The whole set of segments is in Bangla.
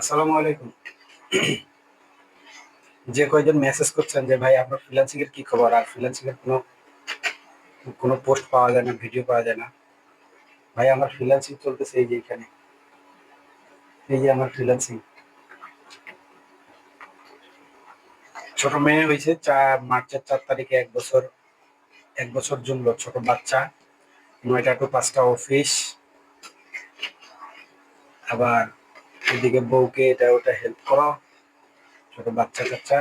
আসসালামু আলাইকুম। যে কয়জন মেসেজ করছেন যে, ভাই, আপনার ফ্রিল্যান্সিং এর কি খবর? আর ফ্রিল্যান্সিং এর কোনো কোনো পোস্ট পাওয়া যায় না ভিডিও পাওয়া যায় না। ভাই, আমার ফ্রিল্যান্সিং চলতেছে এই যে এখানে। এই যে আমার ফ্রিল্যান্সিং ছোট মেয়ে হয়েছে চার, মার্চের চার তারিখে এক বছর এক বছর জুনলো, ছোট বাচ্চা। নয়টা টু পাঁচটা অফিস আবার এদিকে বউকে এটা ওটা হেল্প করা। ছোট বাচ্চা কাচ্চা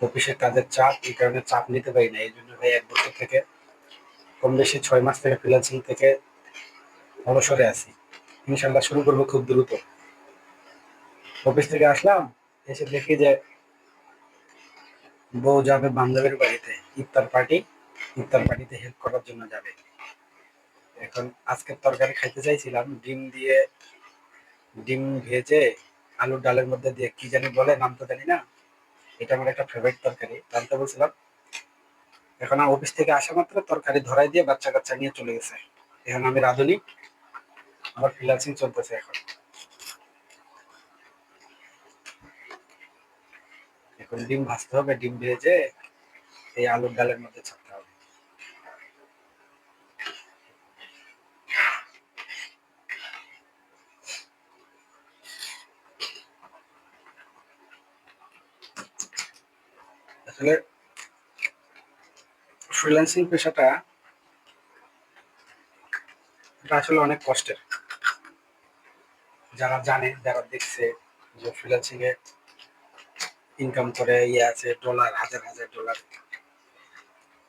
অফিসের কাজের চাপ, এই কারণে চাপ নিতে পারি না এই জন্য ভাই এক বছর থেকে কম বেশি ছয় মাস থেকে ফ্রিল্যান্সিং থেকে অবসরে আছি। ইনশাল্লাহ শুরু করব খুব দ্রুত। অফিস থেকে আসলাম, এসে দেখি যে বউ যাবে বান্ধবীর বাড়িতে, ইফতার পার্টি। ইফতার পার্টিতে হেল্প করার জন্য যাবে। এখন আজকের তরকারি খাইতে চাইছিলাম, ডিম দিয়ে ডিম ভেজে আলুর ডালের মধ্যে দিয়ে কি জানি বলে, নাম তো জানি না। এটা আমার একটা ফেভারিট তরকারি। জানতে বলছিলাম, এখন অফিস থেকে আসা মাত্র তরকারি ধরাই দিয়ে বাচ্চা কাচ্চা নিয়ে চলে গেছে। এখন আমি রাঁধুনি, আমার ফ্রিল্যান্সিং চলতেছে এখন। এখন ডিম ভাজতে হবে, ডিম ভেজে এই আলুর ডালের মধ্যে ছাড়তে হবে আসলে ফ্রিল্যান্সিং পেশাটা, এটা আসলে অনেক কষ্টের। যারা জানে, যারা দেখছে যে ফ্রিল্যান্সিং এ ইনকাম করে ইয়ে আছে ডলার হাজার হাজার ডলার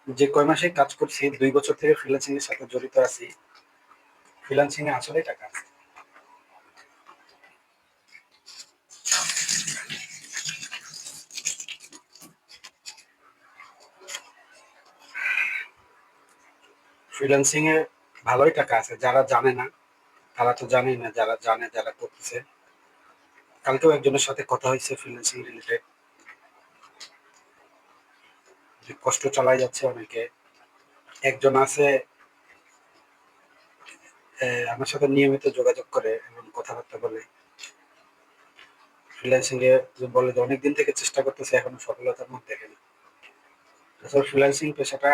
যে কয় মাসে কাজ করছি, দুই বছর থেকে ফ্রিল্যান্সিং এর সাথে জড়িত আছি ফ্রিল্যান্সিং এ আসলে টাকা আছে। ফ্রিল্যান্সিং এ ভালোই টাকা আছে। যারা জানে না, তারা তো জানেই না, যারা জানে, যারা করতেছে। কালকেও একজনের সাথে কথা হয়েছে ফ্রিল্যান্সিং রিলেটেড কষ্ট চালাই যাচ্ছে অনেকে। একজন আছে আমার সাথে নিয়মিত যোগাযোগ করে এবং কথাবার্তা বলে। ফ্রিল্যান্সিং এ বলে যে অনেকদিন থেকে চেষ্টা করতেছে, এখনও সফলতার দেখেনি আসলে ফ্রিল্যান্সিং পেশাটা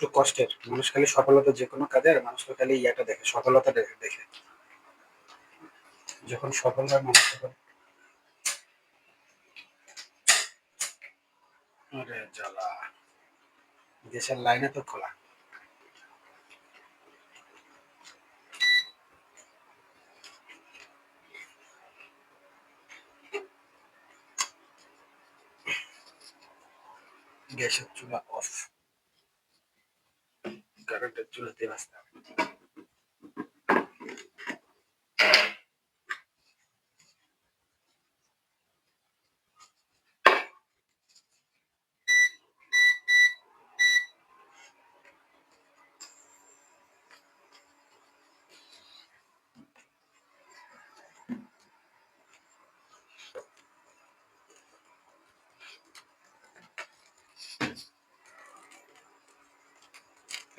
একটু কষ্টের। মানুষ খালি সফলতা যে কোনো কাজের মানুষ খালি ইয়াটা দেখে সফলতা দেখে। দেখে যখন সফল হয়, মানুষ তখন দেশের লাইনে তো খোলা। গ্যাসের চুলা অফ carretechuelas de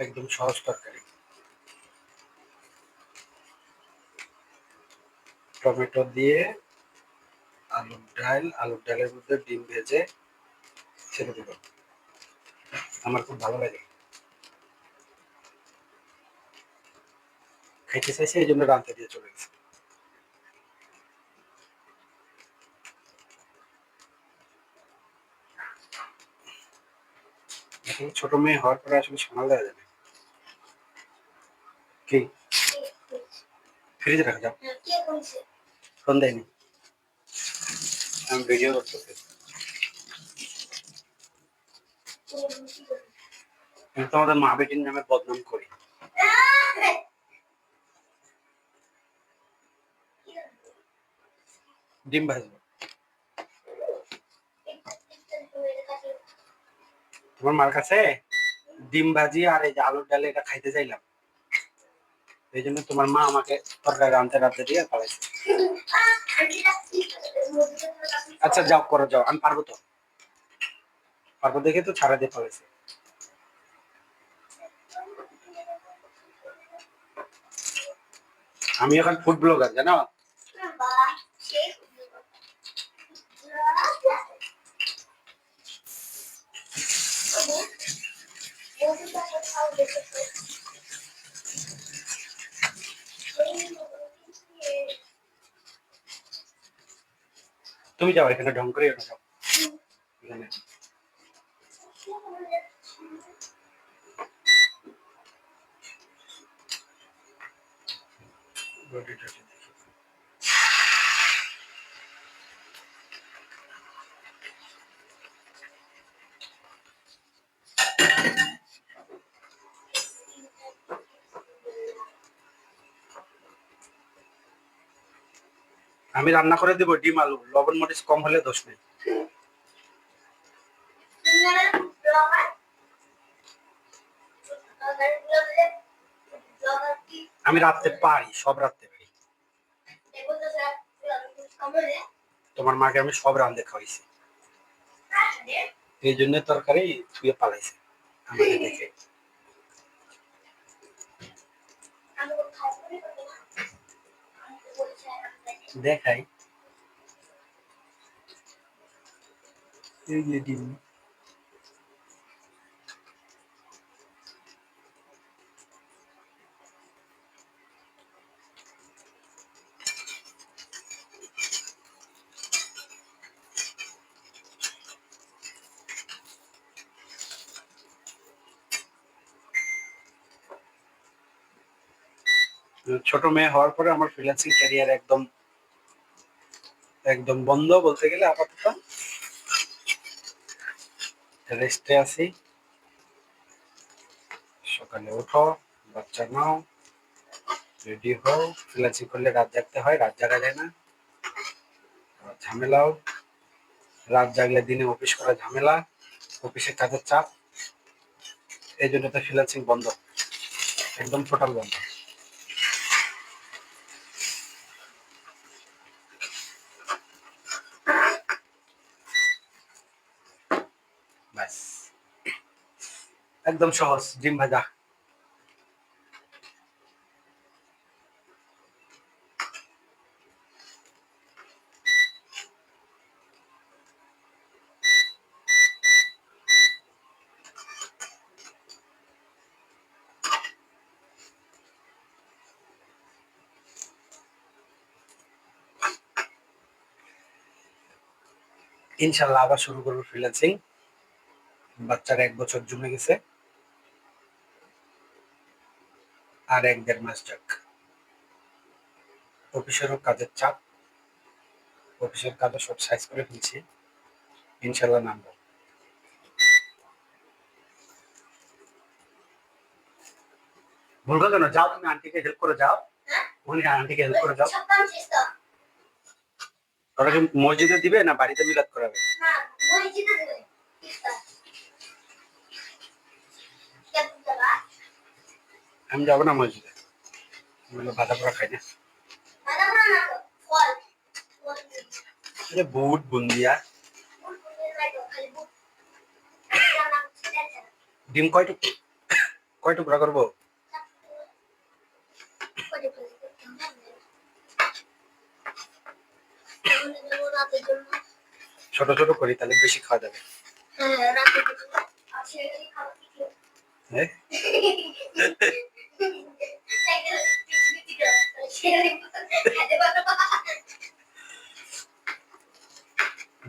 একদম সহজ তরকারি। টমেটো দিয়ে আলুর ডাল, আলুর ডালের মধ্যে ডিম ভেজে ছেড়ে দেব আমার খুব ভালো লাগে। খাইতে চাইছে, এই জন্য রান্তে দিয়ে চলে গেছে। ছোট মেয়ে হওয়ার পরে আসলে সামাল দেওয়া যাবে। কি? ফ্রিজে রাখা, যাও। ফোন দেয়নি আমি ভিডিও করতেছি। আমি তোমাদের মা বেটির নামে বদনাম করি। ডিম ভাজবো। তোমার মার কাছে ডিম ভাজি আর এই যে আলুর ডালে এটা খাইতে চাইলাম। এই জন্য তোমার মা আমাকে তরকারি রাঁধতে রাঁধতে দিয়ে পালাইছে। আচ্ছা যাও, করো, যাও, আমি পারব তো? পারব দেখে তো ছাড়া দিয়ে পালাইছে। আমি এখন ফুড ব্লগার জানো? তুমি যাও এখানে ঢং করে যাও। এখানে বডি আমি রান্না করে দিব ডিম আলু। লবণ মরিচ কম হলে দোষ নেই। আমি রাখতে পারি সব রাখতে পারি তোমার মাকে আমি সব রান্ধে খাওয়াইছি। এই জন্য তরকারি ধুয়ে পালাইছে। আমাকে দেখে। দেখাই। ডিম। ছোট মেয়ে হওয়ার পরে আমার ফ্রিল্যান্সিং ক্যারিয়ার একদম একদম বন্ধ বলতে গেলে আপাতত। রেস্টে আছি। সকালে ওঠো বাচ্চা নাও, রেডি হও ফ্রিল্যান্সিং করলে রাত জাগতে হয়, রাত জাগা যায় না। ঝামেলাও রাত জাগলে দিনে অফিস করা ঝামেলা, অফিসের কাজের চাপ। এই জন্য তো ফ্রিল্যান্সিং বন্ধ। একদম টোটাল বন্ধ। একদম সহজ ডিম ভাজা। ইনশাল্লাহ আবার শুরু করব ফ্রিল্যান্সিং বাচ্চারা এক বছর জমে গেছে। আর এক দেড় মাস যাক। অফিসেরও কাজের চাপ। অফিসের কাজও সব সাইজ করে ফেলছি। ইনশাল্লাহ নামবো। ভুলবো কেন? যাও তুমি আন্টিকে হেল্প করে যাও। উনি আন্টিকে হেল্প করে যাও। ওরা কি মসজিদে দিবে না বাড়িতে মিলাদ করাবে? আমি যাব না মসজিদে। বললাম, ভাজা পোড়া খাই না। বুট বুন্দিয়া। ডিম কয় টুক কয় টুকরা করব? ছোট ছোট করি তাহলে বেশি খাওয়া যাবে। হ্যাঁ?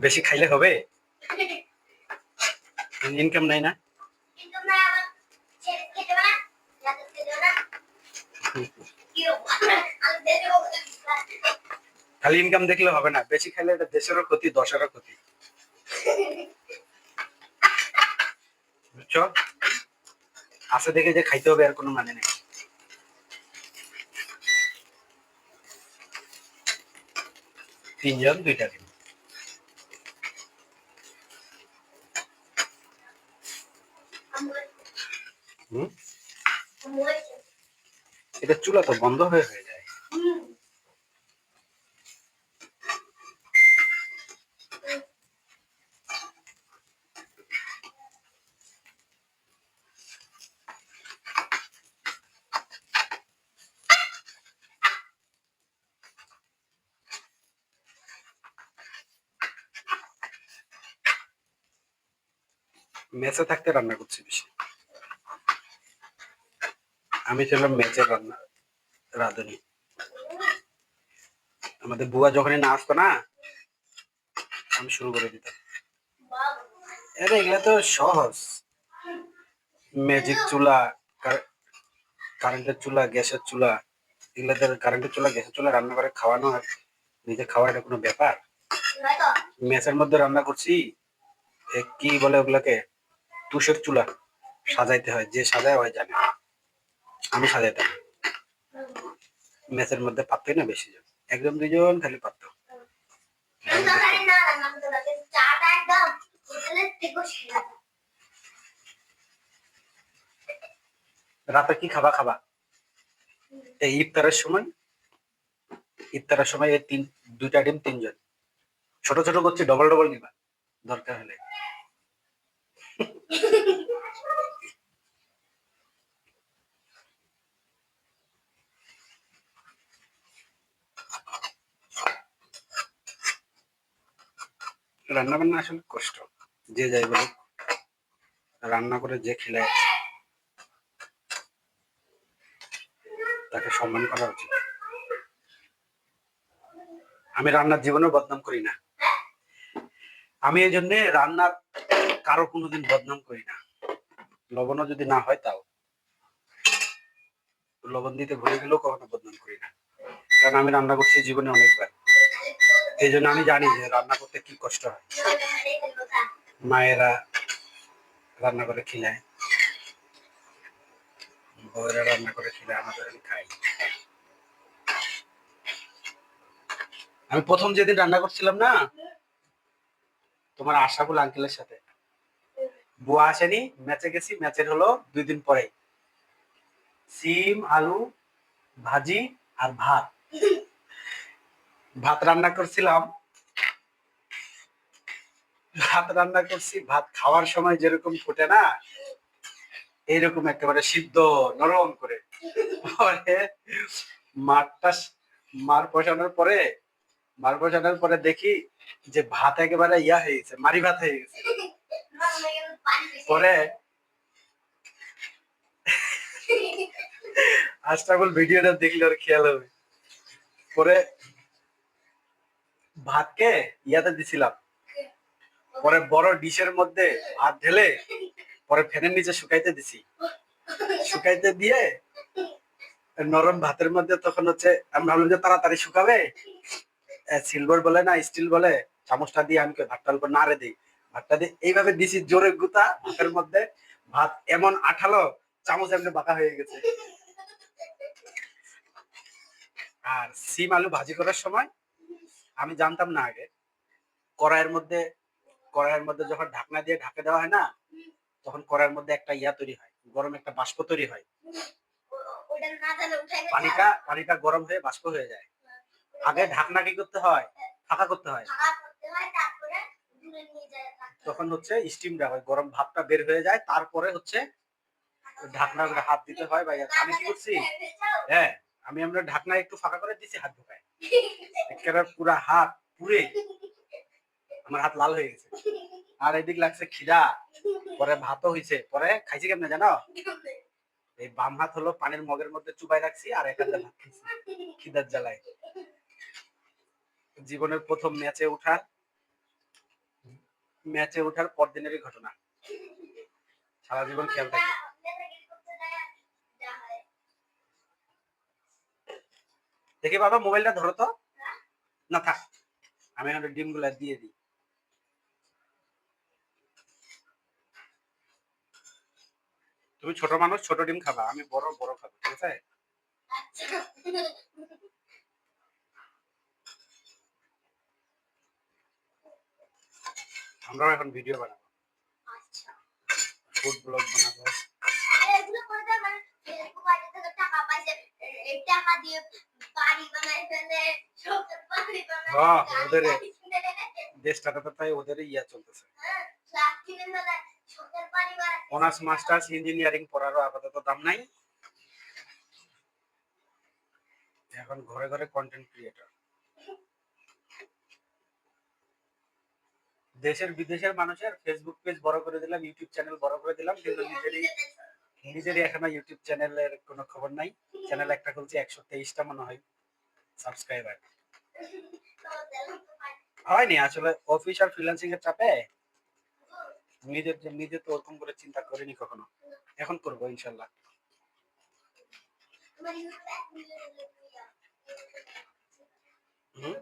বেশি খাইলে হবে? ইনকাম নাই না? খালি ইনকাম দেখলে হবে না। বেশি খাইলে এটা দেশেরও ক্ষতি, দশেরও ক্ষতি। বুঝছ? আছে দেখে যে খাইতে হবে, আর কোনো মানে নেই। তিনজন দুইটা দিন এটা চুলা তো বন্ধ হয়ে হয়ে যায় মেসে থাকতে রান্না করছি বেশি। আমি ছিলাম ম্যাচের রান্না রাঁধুনি। আমাদের বুয়া যখনই না আসতো না আমি শুরু করে দিতাম। আরে এগুলা তো সহজ। ম্যাজিক চুলা কারেন্টের চুলা গ্যাসের চুলা এগুলাতে কারেন্টের চুলা গ্যাসের চুলা রান্না করে খাওয়ানো আর নিজে খাওয়া এটা কোনো ব্যাপার? ম্যাচের মধ্যে রান্না করছি কি বলে ওগুলাকে? তুষের চুলা সাজাইতে হয়, যে সাজায় হয় জানে। আমি সাজাইতাম। ম্যাচের মধ্যে পারতই না বেশি জন। একজন দুজন খালি পারতো রাতে কি খাবা খাবা? এই ইফতারের সময়? ইফতারের সময় এই তিন, দুইটা ডিম তিনজন। ছোট ছোট করছি ডবল ডবল নিবা। দরকার হলে। রান্না বান্না আসলে কষ্ট। যে যাই বলুক, রান্না করে যে খেলে তাকে সম্মান করা উচিত। আমি রান্নার জীবনেও বদনাম করি না। আমি এই জন্যে রান্নার কারও কোনোদিন বদনাম করি না। লবণও যদি না হয় তাও। লবণ দিতে ভুলে গেলেও কখনো বদনাম করি না। কারণ আমি রান্না করছি জীবনে অনেকবার। এই জন্য আমি জানি যে রান্না করতে কি কষ্ট হয়। মায়েরা রান্না করে খিলায়। বউয়েরা রান্না করে খিলায়, আমাদের আমি খাই। আমি প্রথম যেদিন রান্না করছিলাম না, তোমার আশাকুল আঙ্কেলের সাথে। বুয়া আসেনি, ম্যাচে গেছি, ম্যাচের হলো দুই দিন পরে সিম, আলু, ভাজি আর ভাত। ভাত রান্না করছিলাম। ভাত রান্না করছি, ভাত খাওয়ার সময় যেরকম ফুটে না, এইরকম একেবারে সিদ্ধ, নরম করে। মারটা মার বসানোর পরে, মার বসানোর পরে দেখি যে ভাত একেবারে ইয়া হয়ে গেছে মারি ভাত হয়ে গেছে। পরে আস্তাবল ভিডিওটা দেখলে ওর খেয়াল হবে। পরে ভাতকে ইয়াতে দিছিলাম। পরে বড় ডিশের মধ্যে ভাত ঢেলে পরে ফ্যানের নিচে শুকাইতে দিছি। শুকাইতে দিয়ে নরম ভাতের মধ্যে তখন হচ্ছে আমি ভাবলাম যে তাড়াতাড়ি শুকাবে। সিলভার বলে না স্টিল বলে, চামচটা দিয়ে আমি কই ভাতটা অল্প নাড়ে দিই। ভাতটা দিয়ে এইভাবে দিছি জোরে গুতা, ভাতের মধ্যে ভাত এমন আঠালো, চামচ এমনি বাঁকা হয়ে গেছে। আর সিম আলু ভাজি করার সময়, আমি জানতাম না আগে, কড়াইয়ের মধ্যে কড়াইয়ের মধ্যে যখন ঢাকনা দিয়ে ঢাকে দেওয়া হয় না, তখন কড়াইয়ের মধ্যে একটা ইয়া তৈরি হয়, গরম একটা বাষ্প তৈরি হয়। পানিটা পানিটা গরম হয়ে বাষ্প হয়ে যায়। আগে ঢাকনা কি করতে হয়? ফাঁকা করতে হয়। তখন হচ্ছে স্টিমটা হয়, গরম ভাবটা বের হয়ে যায়, তারপরে হচ্ছে ঢাকনা হাত দিতে হয় ইয়া। আমি কি করছি? হ্যাঁ আমি আমরা ঢাকনা একটু ফাঁকা করে দিছি, হাত ঢোকায়। একেবারে পুরা হাত পুরে আমার হাত লাল হয়ে গেছে। আর এদিক লাগছে খিদা, পরে ভাতও হইছে। পরে খাইছি কেমনে জানো? এই বাম হাত হলো পানির মগের মধ্যে চুবাই রাখছি আর এক হাতে ভাত খাইছি, খিদার জ্বালায়। জীবনের প্রথম ম্যাচে ওঠার ম্যাচে ওঠার পরদিনেরই ঘটনা। সারা জীবন খেয়াল থাকবে। দেখি বাবা, মোবাইলটা ধরো তো। না, থাক। আমি এখন ডিমগুলা দিয়ে দিই। তুমি ছোট মানুষ, ছোট ডিম খাবা। আমি বড় বড় খাব, ঠিক আছে? আমরাও এখন ভিডিও বানাবো। ফুড ব্লগ বানাবো। ওদের দেশটাতে তো তাই ওদের ইয়া চলতেছে। অনার্স মাস্টার্স ইঞ্জিনিয়ারিং পড়ারও আপাতত দাম নাই। এখন ঘরে ঘরে কন্টেন্ট ক্রিয়েটর দেশের বিদেশের মানুষের ফেসবুক পেজ বড় করে দিলাম ইউটিউব চ্যানেল বড় করে দিলাম, কিন্তু নিজেরই নিজেরই এখনও ইউটিউব চ্যানেলের কোনো খবর নাই। চ্যানেল একটা খুলছি, একশো তেইশটা মনে হয় সাবস্ক্রাইবার হয়নি, আসলে অফিস আর ফ্রিল্যান্সিং এর চাপে নিজের নিজে তো ওরকম করে চিন্তা করিনি কখনো। এখন করব ইনশাল্লাহ। হুম?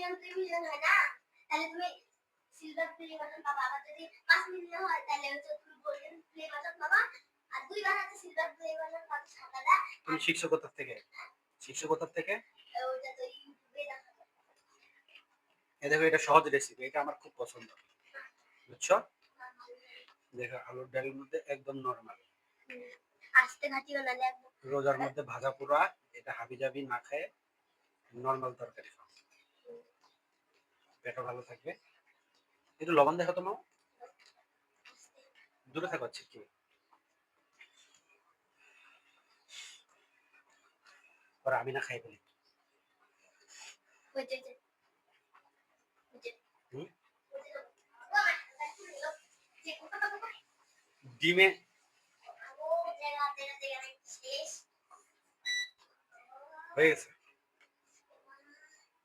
মিলিয়ন দুই মিলিয়ন হয় না? তাহলে তুমি সিলভার প্লে বাটন পাবা। আবার যদি পাঁচ মিলিয়ন হয় তাহলে হচ্ছে তুমি গোল্ডেন প্লে বাটন পাবা। আর দুইবার আছে সিলভার প্লে বাটন পাবা সাদাটা তুমি শিক্ষকতার থেকে? শিক্ষকতার থেকে? ওইটা তো ইউটিউবে দেখা এ দেখো এটা সহজ রেসিপি এটা আমার খুব পছন্দ। বুঝছ? দেখো আলুর ডালের মধ্যে একদম নরমাল। আস্তে ঘাটিও না? রোজার মধ্যে ভাজা পোড়া এটা হাবি জাবি না খেয়ে নর্মাল তরকারি খাও। পেটও ভালো থাকবে। একটু লবণ দেখো তো মা। আস্তে দূরে থাকো কি পরে আমি না খাই বলি। ডিমে। হয়ে গেছে।